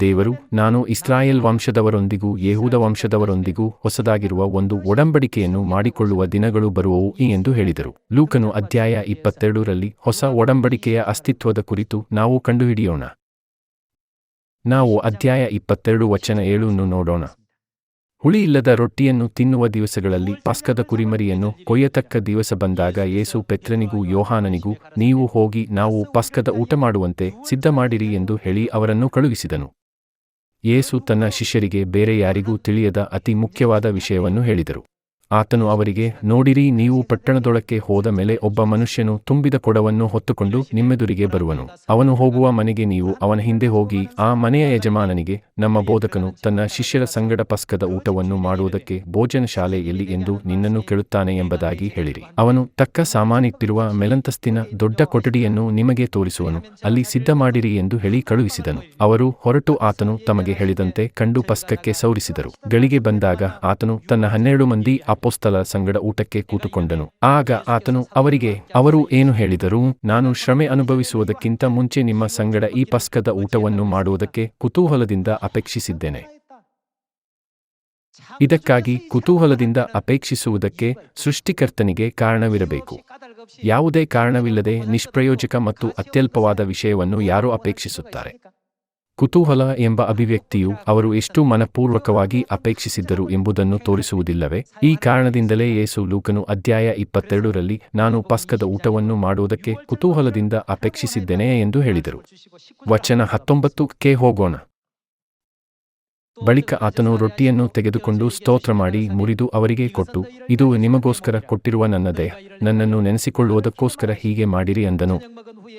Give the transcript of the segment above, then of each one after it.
ದೇವರು, ನಾನು ಇಸ್ರಾಯೇಲ್ ವಂಶದವರೊಂದಿಗೂ, ಯೇಹೂದ ವಂಶದವರೊಂದಿಗೂ ಹೊಸದಾಗಿರುವ ಒಂದು ಒಡಂಬಡಿಕೆಯನ್ನು ಮಾಡಿಕೊಳ್ಳುವ ದಿನಗಳು ಬರುವವು ಎಂದು ಹೇಳಿದರು. ಲೂಕನು ಅಧ್ಯಾಯ ಇಪ್ಪತ್ತೆರಡರಲ್ಲಿ ಹೊಸ ಒಡಂಬಡಿಕೆಯ ಅಸ್ತಿತ್ವದ ಕುರಿತು ನಾವು ಕಂಡುಹಿಡಿಯೋಣ. ನಾವು ಅಧ್ಯಾಯ ಇಪ್ಪತ್ತೆರಡು ವಚನ ಏಳನ್ನು ನೋಡೋಣ. ಹುಳಿಯಿಲ್ಲದ ರೊಟ್ಟಿಯನ್ನು ತಿನ್ನುವ ದಿವಸಗಳಲ್ಲಿ ಪಸ್ಕದ ಕುರಿಮರಿಯನ್ನು ಕೊಯ್ಯತಕ್ಕ ದಿವಸ ಬಂದಾಗ ಯೇಸು ಪೆತ್ರನಿಗೂ ಯೋಹಾನನಿಗೂ, ನೀವು ಹೋಗಿ ನಾವು ಪಸ್ಕದ ಊಟ ಮಾಡುವಂತೆ ಸಿದ್ಧ ಮಾಡಿರಿ ಎಂದು ಹೇಳಿ ಅವರನ್ನು ಕಳುಹಿಸಿದನು. ಯೇಸು ತನ್ನ ಶಿಷ್ಯರಿಗೆ ಬೇರೆ ಯಾರಿಗೂ ತಿಳಿಯದ ಅತಿ ಮುಖ್ಯವಾದ ವಿಷಯವನ್ನು ಹೇಳಿದರು. ಆತನು ಅವರಿಗೆ, ನೋಡಿರಿ, ನೀವು ಪಟ್ಟಣದೊಳಕ್ಕೆ ಹೋದ ಮೇಲೆ ಒಬ್ಬ ಮನುಷ್ಯನು ತುಂಬಿದ ಕೊಡವನ್ನು ಹೊತ್ತುಕೊಂಡು ನಿಮ್ಮೆದುರಿಗೆ ಬರುವನು. ಅವನು ಹೋಗುವ ಮನೆಗೆ ನೀವು ಅವನ ಹಿಂದೆ ಹೋಗಿ, ಆ ಮನೆಯ ಯಜಮಾನನಿಗೆ, ನಮ್ಮ ಬೋಧಕನು ತನ್ನ ಶಿಷ್ಯರ ಸಂಗಡ ಪಸ್ಕದ ಊಟವನ್ನು ಮಾಡುವುದಕ್ಕೆ ಭೋಜನ ಶಾಲೆ ಎಲ್ಲಿ ಎಂದು ನಿನ್ನನ್ನು ಕೇಳುತ್ತಾನೆ ಎಂಬುದಾಗಿ ಹೇಳಿರಿ. ಅವನು ತಕ್ಕ ಸಾಮಾನಿಟ್ಟಿರುವ ಮೆಲಂತಸ್ತಿನ ದೊಡ್ಡ ಕೊಠಡಿಯನ್ನು ನಿಮಗೆ ತೋರಿಸುವನು. ಅಲ್ಲಿ ಸಿದ್ಧ ಮಾಡಿರಿ ಎಂದು ಹೇಳಿ ಕಳುಹಿಸಿದನು. ಅವರು ಹೊರಟು ಆತನು ತಮಗೆ ಹೇಳಿದಂತೆ ಕಂಡು ಪಸ್ಕಕ್ಕೆ ಸೌರಿಸಿದರು. ಗಳಿಗೆ ಬಂದಾಗ ಆತನು ತನ್ನ ಹನ್ನೆರಡು ಮಂದಿ ಅಪೋಸ್ತಲ ಸಂಗಡ ಊಟಕ್ಕೆ ಕೂತುಕೊಂಡನು. ಆಗ ಆತನು, ಅವರಿಗೆ, ಅವರು ಏನು ಹೇಳಿದರು ನಾನು ಶ್ರಮೆ ಅನುಭವಿಸುವುದಕ್ಕಿಂತ ಮುಂಚೆ ನಿಮ್ಮ ಸಂಗಡ ಈ ಪಸ್ಕದ ಊಟವನ್ನು ಮಾಡುವುದಕ್ಕೆ ಕುತೂಹಲದಿಂದ ಅಪೇಕ್ಷಿಸಿದ್ದೇನೆ. ಇದಕ್ಕಾಗಿ ಕುತೂಹಲದಿಂದ ಅಪೇಕ್ಷಿಸುವುದಕ್ಕೆ ಸೃಷ್ಟಿಕರ್ತನಿಗೆ ಕಾರಣವಿರಬೇಕು. ಯಾವುದೇ ಕಾರಣವಿಲ್ಲದೆ ನಿಷ್ಪ್ರಯೋಜಕ ಮತ್ತು ಅತ್ಯಲ್ಪವಾದ ವಿಷಯವನ್ನು ಯಾರು ಅಪೇಕ್ಷಿಸುತ್ತಾರೆ. ಕುತೂಹಲ ಎಂಬ ಅಭಿವ್ಯಕ್ತಿಯು ಅವರು ಎಷ್ಟು ಮನಪೂರ್ವಕವಾಗಿ ಅಪೇಕ್ಷಿಸಿದ್ದರು ಎಂಬುದನ್ನು ತೋರಿಸುವುದಿಲ್ಲವೇ? ಈ ಕಾರಣದಿಂದಲೇ ಯೇಸು ಲೂಕನು ಅಧ್ಯಾಯ ಇಪ್ಪತ್ತೆರಡರಲ್ಲಿ, ನಾನು ಪಸ್ಕದ ಊಟವನ್ನು ಮಾಡುವುದಕ್ಕೆ ಕುತೂಹಲದಿಂದ ಅಪೇಕ್ಷಿಸಿದ್ದೇನೆ ಎಂದು ಹೇಳಿದರು. ವಚನ ಹತ್ತೊಂಬತ್ತು ಕೆ ಹೋಗೋಣ. ಬಳಿಕ ಆತನು ರೊಟ್ಟಿಯನ್ನು ತೆಗೆದುಕೊಂಡು ಸ್ತೋತ್ರ ಮಾಡಿ ಮುರಿದು ಅವರಿಗೆ ಕೊಟ್ಟು, ಇದು ನಿಮಗೋಸ್ಕರ ಕೊಟ್ಟಿರುವ ನನ್ನ ದೇಹ, ನನ್ನನ್ನು ನೆನೆಸಿಕೊಳ್ಳುವುದಕ್ಕೋಸ್ಕರ ಹೀಗೆ ಮಾಡಿರಿ ಅಂದನು.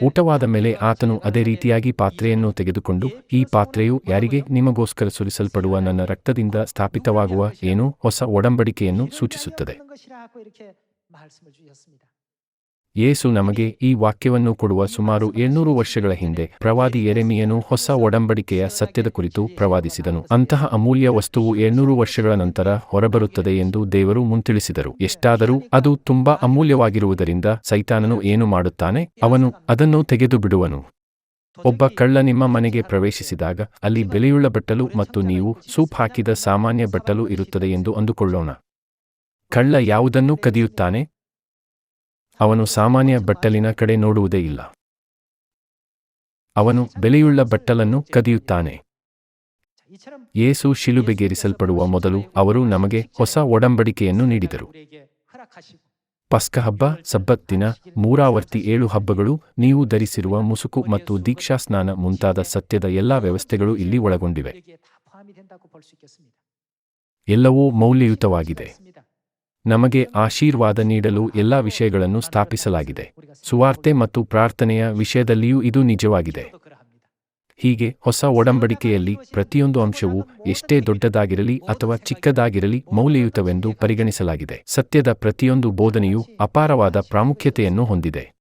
ಊಟವಾದ ಮೇಲೆ ಆತನು ಅದೇ ರೀತಿಯಾಗಿ ಪಾತ್ರೆಯನ್ನು ತೆಗೆದುಕೊಂಡು, ಈ ಪಾತ್ರೆಯು ಯಾರಿಗೆ ನಿಮಗೋಸ್ಕರ ಸುರಿಸಲ್ಪಡುವ ನನ್ನ ರಕ್ತದಿಂದ ಸ್ಥಾಪಿತವಾಗುವ ಏನೋ ಹೊಸ ಒಡಂಬಡಿಕೆಯನ್ನು ಸೂಚಿಸುತ್ತದೆ. ಯೇಸು ನಮಗೆ ಈ ವಾಕ್ಯವನ್ನು ಕೊಡುವ ಸುಮಾರು ಏಳ್ನೂರು ವರ್ಷಗಳ ಹಿಂದೆ ಪ್ರವಾದಿ ಎರೆಮಿಯನು ಹೊಸ ಒಡಂಬಡಿಕೆಯ ಸತ್ಯದ ಕುರಿತು ಪ್ರವಾದಿಸಿದನು. ಅಂತಹ ಅಮೂಲ್ಯ ವಸ್ತುವು ಏಳ್ನೂರು ವರ್ಷಗಳ ನಂತರ ಹೊರಬರುತ್ತದೆ ಎಂದು ದೇವರು ಮುಂತಿಳಿಸಿದರು. ಎಷ್ಟಾದರೂ ಅದು ತುಂಬಾ ಅಮೂಲ್ಯವಾಗಿರುವುದರಿಂದ ಸೈತಾನನು ಏನು ಮಾಡುತ್ತಾನೆ? ಅವನು ಅದನ್ನು ತೆಗೆದು ಬಿಡುವನು. ಒಬ್ಬ ಕಳ್ಳ ನಿಮ್ಮ ಮನೆಗೆ ಪ್ರವೇಶಿಸಿದಾಗ ಅಲ್ಲಿ ಬೆಲೆಯುಳ್ಳ ಬಟ್ಟಲು ಮತ್ತು ನೀವು ಸೂಪ್ ಹಾಕಿದ ಸಾಮಾನ್ಯ ಬಟ್ಟಲು ಇರುತ್ತದೆ ಎಂದು ಅಂದುಕೊಳ್ಳೋಣ. ಕಳ್ಳ ಯಾವುದನ್ನೂ ಕದಿಯುತ್ತಾನೆ? ಅವನು ಸಾಮಾನ್ಯ ಬಟ್ಟಲಿನ ಕಡೆ ನೋಡುವುದೇ ಇಲ್ಲ. ಅವನು ಬೆಲೆಯುಳ್ಳ ಬಟ್ಟಲನ್ನು ಕದಿಯುತ್ತಾನೆ. ಯೇಸು ಶಿಲುಬೆಗೇರಿಸಲ್ಪಡುವ ಮೊದಲು ಅವರು ನಮಗೆ ಹೊಸ ಒಡಂಬಡಿಕೆಯನ್ನು ನೀಡಿದರು. ಪಸ್ಕ ಹಬ್ಬ ಸಬ್ಬತ್ ದಿನ, ಮೂರಾವರ್ತಿ ಏಳು ಹಬ್ಬಗಳು, ನೀವು ಧರಿಸಿರುವ ಮುಸುಕು ಮತ್ತು ದೀಕ್ಷಾಸ್ನಾನ ಮುಂತಾದ ಸತ್ಯದ ಎಲ್ಲಾ ವ್ಯವಸ್ಥೆಗಳು ಇಲ್ಲಿ ಒಳಗೊಂಡಿವೆ. ಎಲ್ಲವೂ ಮೌಲ್ಯಯುತವಾಗಿದೆ. ನಮಗೆ ಆಶೀರ್ವಾದ ನೀಡಲು ಎಲ್ಲಾ ವಿಷಯಗಳನ್ನು ಸ್ಥಾಪಿಸಲಾಗಿದೆ. ಸುವಾರ್ತೆ ಮತ್ತು ಪ್ರಾರ್ಥನೆಯ ವಿಷಯದಲ್ಲಿಯೂ ಇದು ನಿಜವಾಗಿದೆ. ಹೀಗೆ ಹೊಸ ಒಡಂಬಡಿಕೆಯಲ್ಲಿ ಪ್ರತಿಯೊಂದು ಅಂಶವು ಎಷ್ಟೇ ದೊಡ್ಡದಾಗಿರಲಿ ಅಥವಾ ಚಿಕ್ಕದಾಗಿರಲಿ ಮೌಲ್ಯಯುತವೆಂದು ಪರಿಗಣಿಸಲಾಗಿದೆ. ಸತ್ಯದ ಪ್ರತಿಯೊಂದು ಬೋಧನೆಯು ಅಪಾರವಾದ ಪ್ರಾಮುಖ್ಯತೆಯನ್ನು ಹೊಂದಿದೆ.